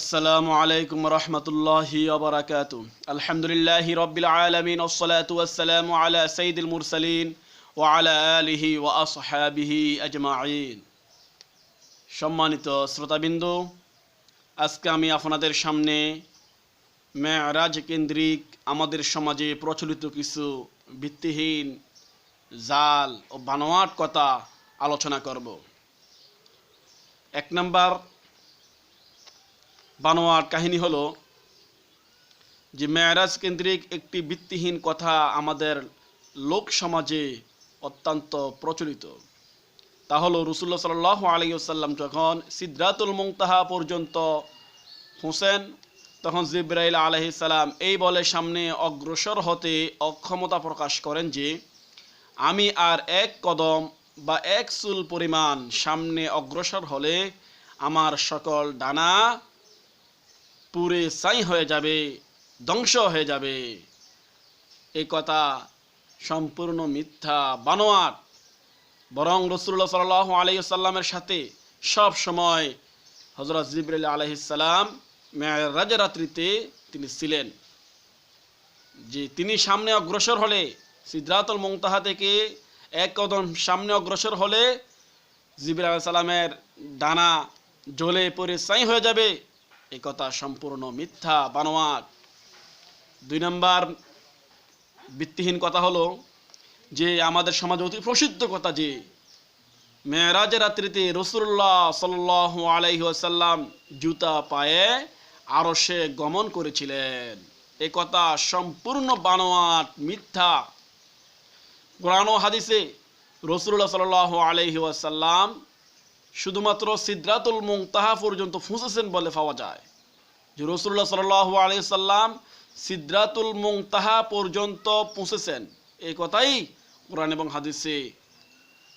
আসসালামু আলাইকুম রহমতুল্লাহি অবরাকাত আলহামদুলিল্লাহি রব্বিল আলমিন ওসলাতু আসসালামু আলা সঈদুল মুরসালিন ও আলা আলিহি ও আসহাবিহি আজমাইন সম্মানিত শ্রোতাবিন্দু, আজকে আমি আপনাদের সামনে মেয়রাজ কেন্দ্রিক আমাদের সমাজে প্রচলিত কিছু ভিত্তিহীন জাল ও বানোয়াট কথা আলোচনা করব। এক নম্বর বানোয়াট কাহিনী হলো যে মেয়ারাজ কেন্দ্রিক একটি ভিত্তিহীন কথা আমাদের লোক সমাজে অত্যন্ত প্রচলিত। তা হলো রসুল্লাহ সাল আলাইসাল্লাম যখন সিদ্ধাতুল মুংতাহা পর্যন্ত হোসেন, তখন জিব্রাইল আলহিসাল্লাম এই বলে সামনে অগ্রসর হতে অক্ষমতা প্রকাশ করেন যে, আমি আর এক কদম বা এক চুল পরিমাণ সামনে অগ্রসর হলে আমার সকল ডানা পুরে সাই হয়ে যাবে, ধ্বংস হয়ে যাবে। এই কথা সম্পূর্ণ মিথ্যা, বানোয়াট। বরং রসুল্লাহ সাল আলাইসাল্লামের সাথে সব সময় হজরত জিবরাইল আলহিসাল্লাম মেয়ারাজ রাত্রিতে তিনি ছিলেন। যে তিনি সামনে অগ্রসর হলে সিদ্ধাতুল মমতাহা থেকে এক কদম সামনে অগ্রসর হলে জিবির সালামের ডানা জ্বলে পরে সাই হয়ে যাবে। এ কথা সম্পূর্ণ মিথ্যা, বানোয়াট। দুই নম্বর ভিত্তিহীন কথা হলো যে আমাদের সমাজে অতি প্রসিদ্ধ কথা যে, মেয়েরাজের রাত্রিতে রসুল্লাহ সাল আলাইসাল্লাম জুতা পায়ে আরও সে গমন করেছিলেন। এ কথা সম্পূর্ণ বানোয়াট, মিথ্যা। কোরআন হাদিসে রসুল্লাহ সাল আলহি ওয়াসাল্লাম শুধুমাত্র সিদ্ধাতুল মুংতাহা পর্যন্ত ফুঁসেছেন বলে পাওয়া যায়। যে রসুল্লাহ সাল আলহি সাল্লাম সিদ্ধাতুল মুংতাহা পর্যন্ত পৌঁছেছেন এই কথাই কোরআন এবং হাদিসে,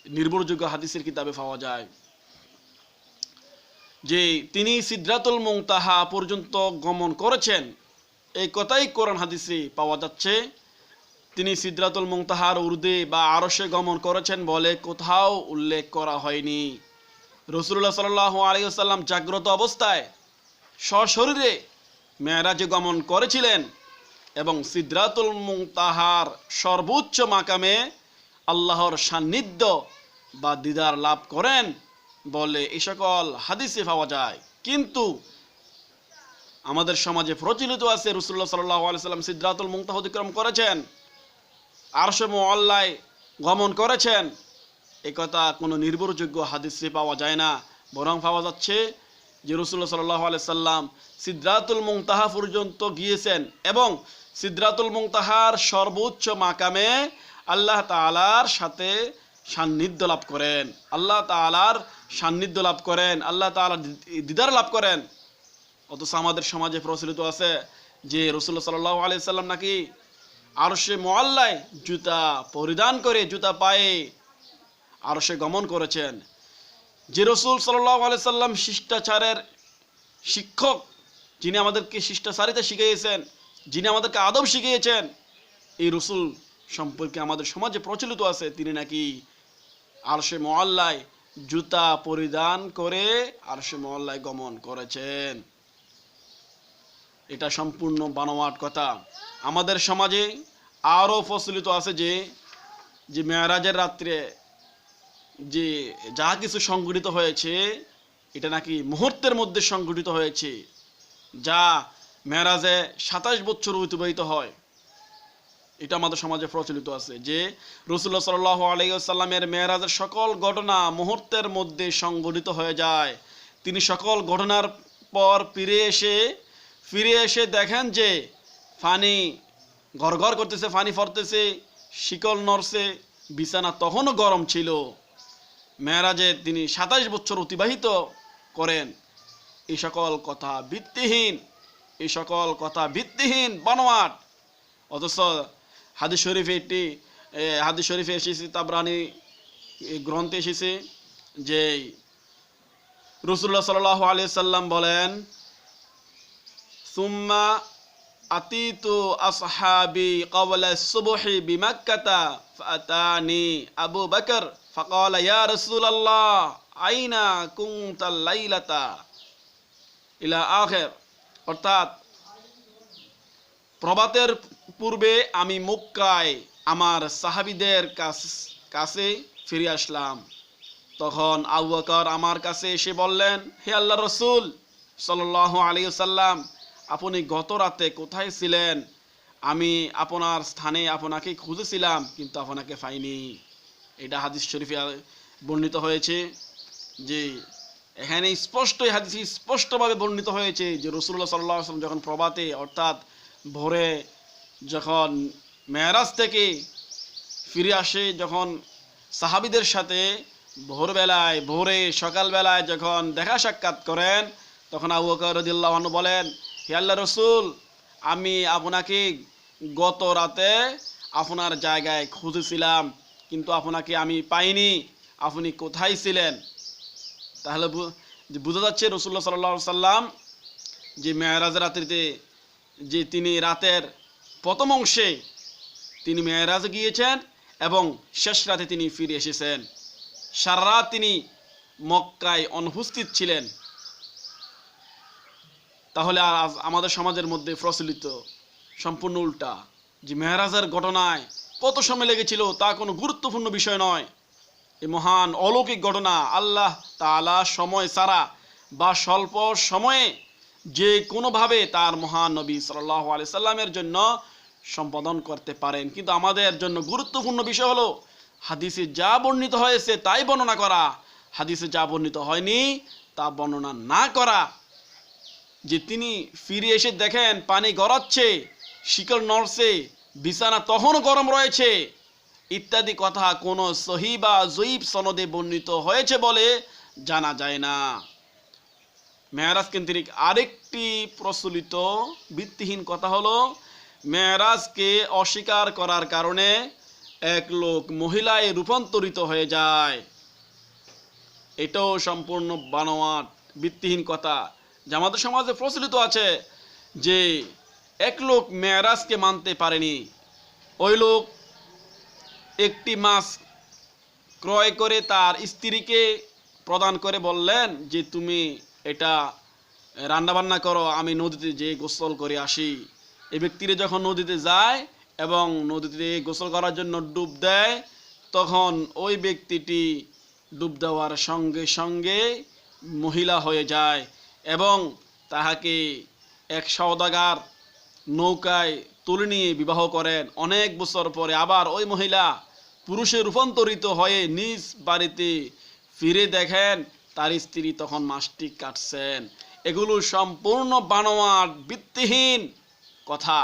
নির্ভরযোগ্য হাদিসের কিতাবে পাওয়া যায়। যে তিনি সিদ্ধাতুল মুংতাহা পর্যন্ত গমন করেছেন এই কথাই কোরআন হাদিসে পাওয়া যাচ্ছে। তিনি সিদ্ধাতুল মুংতাহার উর্দে বা আরসে গমন করেছেন বলে কোথাও উল্লেখ করা হয়নি। রসুল্লাহ সাল আলিয়াল্লাম জাগ্রত অবস্থায় সশরীরে মেয়েরাজে গমন করেছিলেন এবং সিদ্ধাতুল মুংতাহার সর্বোচ্চ মাকামে আল্লাহর সান্নিধ্য বা দিদার লাভ করেন বলে এ সকল হাদিসে পাওয়া যায়। কিন্তু আমাদের সমাজে প্রচলিত আছে, রসুল্লাহ সাল্লাহ আলাইসাল্লাম সিদ্ধাতুল মুংতাহ অতিক্রম করেছেন, আরশে মোয়াল্লায় গমন করেছেন এ কথা কোনো নির্ভরযোগ্য হাদিসে পাওয়া যায় না। বরং পাওয়া যাচ্ছে যে রসুল্লাহ সাল্লাহ সাল্লাম সিদ্ধাতুল মুংতাহা পর্যন্ত গিয়েছেন এবং সিদ্ধাতুল মুংতাহার সর্বোচ্চ মাকামে আল্লাহ তালার সাথে সান্নিধ্য লাভ করেন। আল্লাহ তালার সান্নিধ্য লাভ করেন, আল্লাহ তালার দিদার লাভ করেন। অথচ আমাদের সমাজে প্রচলিত আছে যে রসুল্লাহ সাল্লাহ আলি সাল্লাম নাকি আর সে মোয়াল্লায় জুতা পরিধান করে জুতা পায়ে আর সে গমন করেছেন। যে রসুল সাল্লাহ আলি সাল্লাম শিষ্টাচারের শিক্ষক, যিনি আমাদেরকে শিষ্টাচারিতা শিখিয়েছেন, যিনি আমাদেরকে আদব শিখিয়েছেন, এই রসুল সম্পর্কে আমাদের সমাজে প্রচলিত আছে, তিনি নাকি আর সে মহল্লায় জুতা পরিধান করে আর সে মহল্লায় গমন করেছেন। এটা সম্পূর্ণ বানোয়াট কথা। আমাদের সমাজে আরও প্রচলিত আছে যে যে মেয়ারাজের রাত্রে যে যা কিছু সংগঠিত হয়েছে, এটা নাকি মুহূর্তের মধ্যে সংগঠিত হয়েছে, যা মেয়ারাজে সাতাশ বছর অতিবাহিত হয়, এটা আমাদের সমাজে প্রচলিত আছে যে রসুল্লাহ সাল আলাইসাল্লামের মেয়েরাজের সকল ঘটনা মুহূর্তের মধ্যে সংগঠিত হয়ে যায়। তিনি সকল ঘটনার পর ফিরে এসে ফিরে এসে দেখেন যে ফানি ঘর ঘর করতেছে, ফানি ফরতেছে, শিকল নড়ছে, বিছানা তখনও গরম ছিল। মেয়েরাজে তিনি সাতাইশ বছর অতিবাহিত করেন। এই সকল কথা ভিত্তিহীন এই সকল কথা ভিত্তিহীন বানোয়াট অথচ হাদিস শরীফে একটি হাদিস শরীফে এসেছে, তাবরানি গ্রন্থে এসেছে যে রসুল্লাহ সাল্লাহ আলিয়া সাল্লাম বলেন, সুম্মা আতিতু আসহাবি কবলা সুবহি বিমাক্কাতা ফাতানি আবু বকর। فقال يا رسول الله أين كنت الليلة ইলা আখের অর্থাৎ প্রবাতের পূর্বে আমি মক্কায় আমার সাহাবিদের কাছ- কাছে ফিরে আসলাম তখন আবু বকর আমার কাছে এসে বললেন হে আল্লাহ রসুল সাল্লাহ আলী সাল্লাম আপনি গত রাতে কোথায় ছিলেন আমি আপনার স্থানে আপনাকে খুঁজেছিলাম কিন্তু আপনাকে পাইনি এটা হাদিস শরীফে বর্ণিত হয়েছে যে এখানে স্পষ্ট হাদিসে স্পষ্টভাবে বর্ণিত হয়েছে যে রসুল্লাহ সাল্লাহ আসলাম যখন প্রভাতে, অর্থাৎ ভোরে যখন মেয়ারাজ থেকে ফিরে আসে, যখন সাহাবিদের সাথে ভোরবেলায়, ভোরে সকালবেলায় যখন দেখা সাক্ষাৎ করেন, তখন আবু আনহু বলেন, হে আল্লাহ রসুল, আমি আপনাকে গত রাতে আপনার জায়গায় খুঁজেছিলাম। কিন্তু আপনাকে আমি পাইনি। আপনি কোথায় ছিলেন? তাহলে বোঝা যাচ্ছে রসুল্লাহ সাল্লাহ সাল্লাম যে মেয়ারাজ রাত্রিতে যে তিনি রাতের প্রথম অংশে তিনি মেয়ারাজ গিয়েছেন এবং শেষ রাতে তিনি ফিরে এসেছেন। সারা রাত তিনি মক্কায় অনুপস্থিত ছিলেন। তাহলে আমাদের সমাজের মধ্যে প্রচলিত, সম্পূর্ণ উল্টা যে মেহরাজের ঘটনায় কত সময় লেগেছিল তা কোনো গুরুত্বপূর্ণ বিষয় নয়। এই মহান অলৌকিক ঘটনা আল্লাহ তাআলা সময় ছাড়া বা স্বল্প সময়ে যে কোনোভাবে তার মহান নবী সাল্লাহ আলি সাল্লামের জন্য সম্পাদন করতে পারেন। কিন্তু আমাদের জন্য গুরুত্বপূর্ণ বিষয় হলো, হাদিসে যা বর্ণিত হয়েছে তাই বর্ণনা করা। হাদিসে যা বর্ণিত হয়নি তা বর্ণনা না করা। যে তিনি ফিরে এসে দেখেন, পানি গড়াচ্ছে শিকল নড়ছে বিছানা তখনও গরম রয়েছে। ইত্যাদি কথা কোনো সহি বা জয়ীব সনদে বর্ণিত হয়েছে বলে জানা যায় না। মেয়ারাজ কেন্দ্রিক আরেকটি প্রচলিত ভিত্তিহীন কথা হলো, মেয়ারাজকে অস্বীকার করার কারণে এক লোক মহিলায় রূপান্তরিত হয়ে যায়। এটাও সম্পূর্ণ বানোয়াট, ভিত্তিহীন কথা। যে আমাদের সমাজে প্রচলিত আছে যে এক লোক মেয়ারাজকে মানতে পারেনি। ওই লোক একটি মাছ ক্রয় করে তার স্ত্রীকে প্রদান করে বললেন যে, তুমি এটা রান্নাবান্না করো, আমি নদীতে যেয়ে গোসল করে আসি। এই ব্যক্তিরা যখন নদীতে যায় এবং নদীতে গোসল করার জন্য ডুব দেয়, তখন ওই ব্যক্তিটি ডুব দেওয়ার সঙ্গে সঙ্গে মহিলা হয়ে যায় এবং তাহাকে এক সওদাগার নৌকায় তুলে নিয়ে বিবাহ করেন। অনেক বছর পরে আবার ওই মহিলা পুরুষে রূপান্তরিত হয়ে নিজ বাড়িতে ফিরে দেখেন, তার স্ত্রী তখন মাসটি কাটছেন। এগুলো সম্পূর্ণ বানোয়াট, ভিত্তিহীন কথা।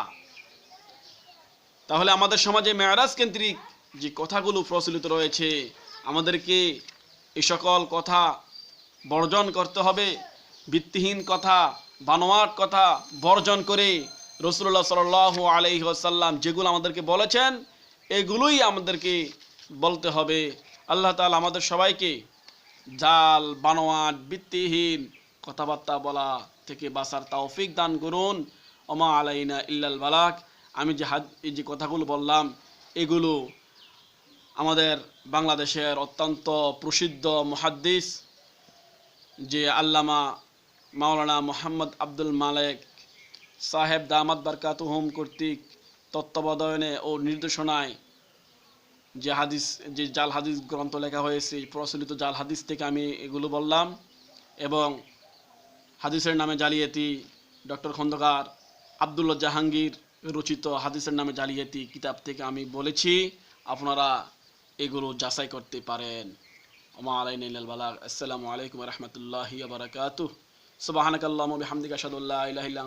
তাহলে আমাদের সমাজে মেয়ারাজ কেন্দ্রিক যে কথাগুলো প্রচলিত রয়েছে, আমাদেরকে এই সকল কথা বর্জন করতে হবে। ভিত্তিহীন কথা, বানোয়াট কথা বর্জন করে রসুল্লাহ সাল আলহি যেগুলো আমাদেরকে বলেছেন, এগুলোই আমাদেরকে বলতে হবে। আল্লাহ তাআলা আমাদের সবাইকে জাল, বানোয়াট, ভিত্তিহীন কথাবার্তা বলা থেকে বাঁচার তৌফিক দান করুন। ওমা আলাইনা ইল্লাল বালাক। আমি যে হাত এই যে কথাগুলো বললাম, এগুলো আমাদের বাংলাদেশের অত্যন্ত প্রসিদ্ধ মুহাদ্দিস, যে আল্লামা মাওলানা মোহাম্মদ আব্দুল মালেক সাহেব দামাত বারকাতুহুম কর্তৃক তত্ত্বাবধানে ও নির্দেশনায় যে হাদিস, যে জাল হাদিস গ্রন্থ লেখা হয়েছে প্রচলিত জাল হাদিস থেকে আমি এগুলো বললাম এবং হাদিসের নামে জালিয়াতি, ডক্টর খন্দকার আবদুল্লাহ জাহাঙ্গীর রচিত হাদিসের নামে জালিয়াতি কিতাব থেকে আমি বলেছি, আপনারা এগুলো যাচাই করতে পারেন। ওমা আলাইন বালাগ আসসালামু আলাইকুম রহমতুল্লাহি বারাকাতুহ। সুবহানাকাল্লাহুম্মা বিহামদিকা আসাদুল্লাহ আল্লা ইলাহা ইল্লা